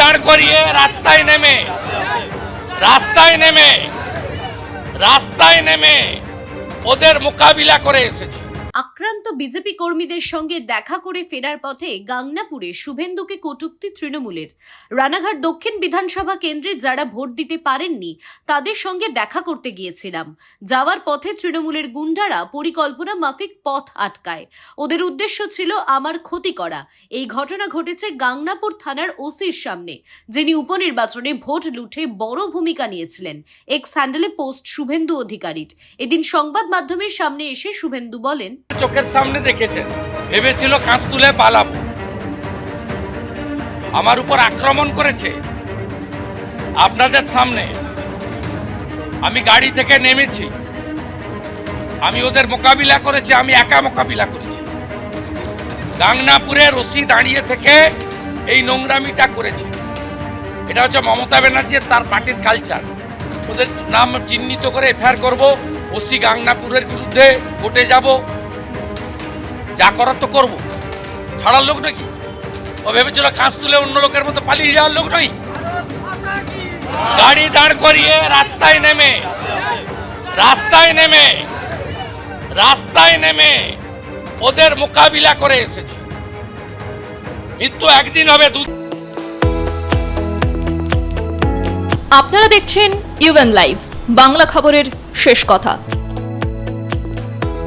দাঁড় করিয়ে রাস্তায় নেমে রাস্তায় নেমে রাস্তায় নেমে ওদের মোকাবিলা করে এসেছে। আক্রান্ত বিজেপি কর্মীদের সঙ্গে দেখা করে ফেরার পথে গাংনাপুরে শুভেন্দুকে কটূক্তি তৃণমূলের। রানাঘাট দক্ষিণ বিধানসভা কেন্দ্রে যারা ভোট দিতে পারেননি, তাদের সঙ্গে দেখা করতে গিয়েছিলাম। যাওয়ার পথে তৃণমূলের গুন্ডারা পরিকল্পনা মাফিক পথ আটকায়। ওদের উদ্দেশ্য ছিল আমার ক্ষতি করা। এই ঘটনা ঘটেছে গাংনাপুর থানার ওসির সামনে, যিনি উপনির্বাচনে ভোট লুঠে বড় ভূমিকা নিয়েছিলেন। এক স্যান্ডেলে পোস্ট শুভেন্দু অধিকারীর। এদিন সংবাদ মাধ্যমের সামনে এসে শুভেন্দু বলেন চোখের সামনে দেখেছেন। ভেবেছিল কাঁচ তুলে পালাবো। আমার উপর আক্রমণ করেছে। আপনাদের সামনে আমি গাড়ি থেকে নেমেছি। আমি ওদের মোকাবিলা করেছি, আমি একা মোকাবিলা করেছি। গাংনাপুরে রশি দাঁড়িয়ে থেকে এই নোংরামিটা করেছি। এটা হচ্ছে মমতা ব্যানার্জির, তার পার্টির কালচার ওদের নাম চিহ্নিত করে এফআইআর করব, ওসি গাংনাপুরের বিরুদ্ধে কোর্টে যাব। যা করার তো করব। ছাড়ার লোক নাকি ও ভেবেছিল কাঁচ তুলে অন্য লোকের মতো পালিয়ে যাওয়ার লোক নই গাড়ি দাঁড় করিয়ে রাস্তায় নেমে রাস্তায় নেমে রাস্তায় নেমে ওদের মোকাবিলা করে এসেছে। মৃত্যু একদিন হবে, দু আপনারা দেখছেন ইউএন লাইভ বাংলা খবরের শেষ কথা।